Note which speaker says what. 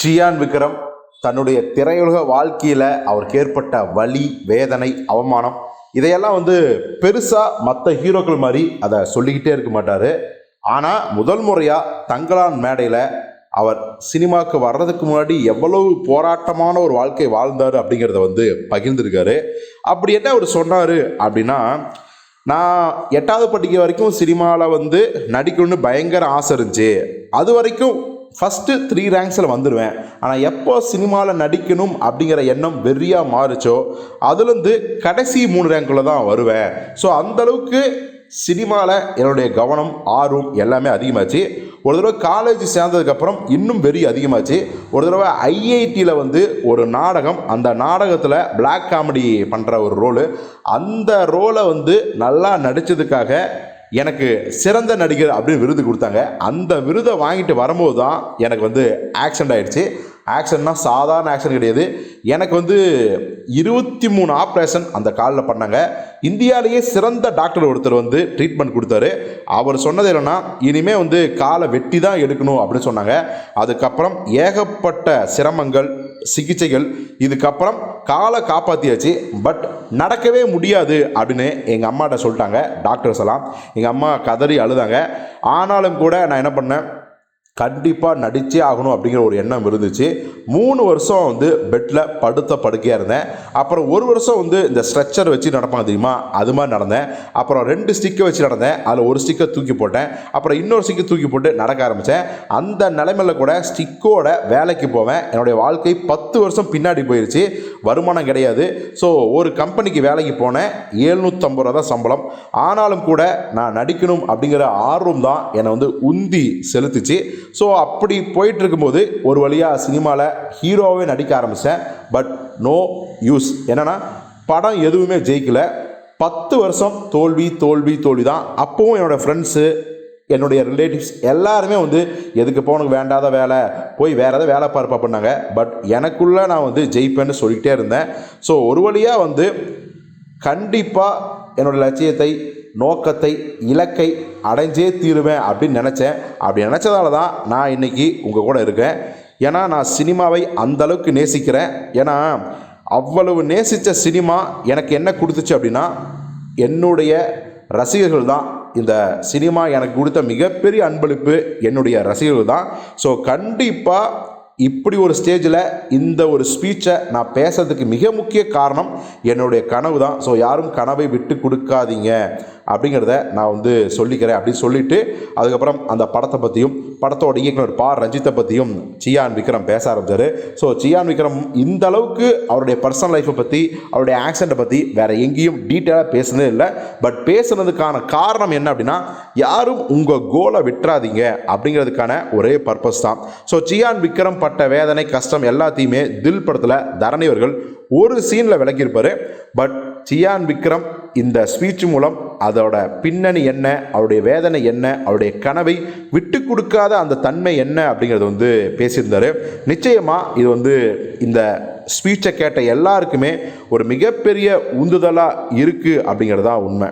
Speaker 1: சியான் விக்ரம் தன்னுடைய திரையுலக வாழ்க்கையில் அவருக்கு ஏற்பட்ட வலி வேதனை அவமானம் இதையெல்லாம் வந்து பெருசாக மற்ற ஹீரோக்கள் மாதிரி அதை சொல்லிக்கிட்டே இருக்க மாட்டார். ஆனால் முதல் முறையாக தங்கலான் மேடையில் அவர் சினிமாவுக்கு வர்றதுக்கு முன்னாடி எவ்வளவு போராட்டமான ஒரு வாழ்க்கை வாழ்ந்தார் அப்படிங்கிறத வந்து பகிர்ந்திருக்காரு. அப்படி என்ன அவர் சொன்னார் அப்படின்னா நான் எட்டாவது படிக்க வரைக்கும் சினிமாவில் வந்து நடிக்கணும்னு பயங்கர ஆசை இருந்துச்சு. அது வரைக்கும் ஃபஸ்ட்டு த்ரீ ரேங்க்ஸில் வந்துடுவேன் ஆனால் எப்போ சினிமாவில் நடிக்கணும் அப்படிங்கிற எண்ணம் வெறியாக மாறுச்சோ அதுலேருந்து கடைசி மூணு ரேங்க்கில் தான் வருவேன். ஸோ அந்தளவுக்கு சினிமாவில் என்னுடைய கவனம் ஆர்வம் எல்லாமே அதிகமாச்சு. ஒரு தடவை காலேஜ் சேர்ந்ததுக்கப்புறம் இன்னும் வெறி அதிகமாச்சு. ஒரு தடவை ஐஐடியில் வந்து ஒரு நாடகம் அந்த நாடகத்தில் பிளாக் காமெடி பண்ணுற ஒரு ரோலு அந்த ரோலை வந்து நல்லா நடித்ததுக்காக எனக்கு சிறந்த நடிகர் அப்படின்னு விருது கொடுத்தாங்க. அந்த விருதை வாங்கிட்டு வரும்போது தான் எனக்கு வந்து ஆக்சிடென்ட் ஆகிடுச்சு ஆக்ஷன்னா சாதாரண ஆக்ஷன் கிடையாது. எனக்கு வந்து இருபத்தி மூணு ஆப்ரேஷன் அந்த காலில் பண்ணாங்க. இந்தியாவிலேயே சிறந்த டாக்டர் ஒருத்தர் வந்து ட்ரீட்மெண்ட் கொடுத்தாரு. அவர் சொன்னது என்னன்னா இனிமேல் வந்து காலை வெட்டி தான் எடுக்கணும் அப்படின்னு சொன்னாங்க. அதுக்கப்புறம் ஏகப்பட்ட சிரமங்கள் சிகிச்சைகள் இதுக்கப்புறம் காலை காப்பாற்றியாச்சு பட் நடக்கவே முடியாது அப்படின்னு எங்கள் அம்மாட்ட சொல்லிட்டாங்க டாக்டர்ஸ் எல்லாம். எங்கள் அம்மா கதறி அழுதாங்க. ஆனாலும் கூட நான் என்ன பண்ணேன் கண்டிப்பாக நடிச்சே ஆகணும் அப்படிங்கிற ஒரு எண்ணம் இருந்துச்சு. மூணு வருஷம் வந்து பெட்டில் படுத்த படுக்கையாக இருந்தேன். அப்புறம் ஒரு வருஷம் வந்து இந்த ஸ்ட்ரெச்சர் வச்சு நடப்பாங்க தெரியுமா? அது மாதிரி நடந்தேன். அப்புறம் ரெண்டு ஸ்டிக்கை வச்சு நடந்தேன். அதில் ஒரு ஸ்டிக்கை தூக்கி போட்டேன். அப்புறம் இன்னொரு ஸ்டிக்கை தூக்கி போட்டு நடக்க ஆரம்பித்தேன் அந்த நிலைமையில் கூட ஸ்டிக்கோட வேலைக்கு போவேன். என்னுடைய வாழ்க்கை பத்து வருஷம் பின்னாடி போயிடுச்சு வருமானம் கிடையாது. ஸோ ஒரு கம்பெனிக்கு வேலைக்கு போனேன். எழுநூற்றம்பது ரூபா தான் சம்பளம். ஆனாலும் கூட நான் நடிக்கணும் அப்படிங்கிற ஆர்வம் தான் என்னை வந்து உந்தி செலுத்துச்சு. ஸோ அப்படி போயிட்டு இருக்கும்போது ஒரு வழியாக சினிமாவில் ஹீரோவே நடிக்க ஆரம்பித்தேன் பட் நோ யூஸ் என்னென்னா படம் எதுவுமே ஜெயிக்கல. பத்து வருஷம் தோல்வி தோல்வி தோல்வி தான் அப்போவும் என்னோடய ஃப்ரெண்ட்ஸு என்னுடைய ரிலேட்டிவ்ஸ் எல்லாருமே வந்து எதுக்கு போனக்கு வேண்டாத வேலை. போய் வேறு ஏதாவது வேலை பார்ப்பா பண்ணாங்க. பட் எனக்குள்ளே நான் வந்து ஜெயிப்பேன்னு சொல்லிக்கிட்டே இருந்தேன். ஸோ ஒரு வழியாக வந்து கண்டிப்பாக என்னோடய லட்சியத்தை நோக்கத்தை இலக்கை அடைஞ்சே தீருவேன் அப்படின்னு நினச்சேன். அப்படி நினச்சதால தான் நான் இன்றைக்கி உங்கள் கூட இருக்கேன். ஏன்னா நான் சினிமாவை அந்த அளவுக்கு நேசிக்கிறேன். ஏன்னா அவ்வளவு நேசித்த சினிமா எனக்கு என்ன கொடுத்துச்சு அப்படின்னா என்னுடைய ரசிகர்கள் தான். இந்த சினிமா எனக்கு கொடுத்த மிகப்பெரிய அன்பளிப்பு என்னுடைய ரசிகர்கள் தான். ஸோ கண்டிப்பாக இப்படி ஒரு ஸ்டேஜில் இந்த ஒரு ஸ்பீச்சை நான் பேசுறதுக்கு மிக முக்கிய காரணம் என்னுடைய கனவு தான். ஸோ யாரும் கனவை விட்டு கொடுக்காதீங்க. அப்படிங்கிறத நான் வந்து சொல்லிக்கிறேன். அப்படின்னு சொல்லிட்டு அதுக்கப்புறம் அந்த படத்தை பற்றியும் படத்தோட இயக்குனர் பா. ரஞ்சித்தை பற்றியும் சியான் விக்ரம் பேச ஆரம்பித்தார் ஸோ சியான் விக்ரம் இந்த அளவுக்கு அவருடைய பர்சனல் லைஃப்பை பற்றி அவருடைய ஆக்சிடெண்ட்டை பற்றி வேறு எங்கேயும் டீட்டெயிலாக பேசுனதே இல்லை. பட் பேசுனதுக்கான காரணம் என்ன அப்படின்னா யாரும் உங்கள் கோலை விட்டுறாதீங்க அப்படிங்கிறதுக்கான ஒரே பர்பஸ் தான். ஸோ சியான் விக்ரம் பட்ட வேதனை கஷ்டம் எல்லாத்தையுமே தில் படத்தில் தரணி அவர்கள் ஒரு சீனில் விளக்கியிருப்பார். பட் சியான் விக்ரம் இந்த ஸ்பீச் மூலம் அதோட பின்னணி என்ன அவருடைய வேதனை என்ன அவருடைய கனவை விட்டு கொடுக்காத அந்த தன்மை என்ன அப்படிங்கிறத வந்து பேசியிருந்தார். நிச்சயமாக இது வந்து இந்த ஸ்பீச்சை கேட்ட எல்லாருக்குமே ஒரு மிகப்பெரிய உந்துதலாக இருக்குது அப்படிங்கிறது தான் உண்மை.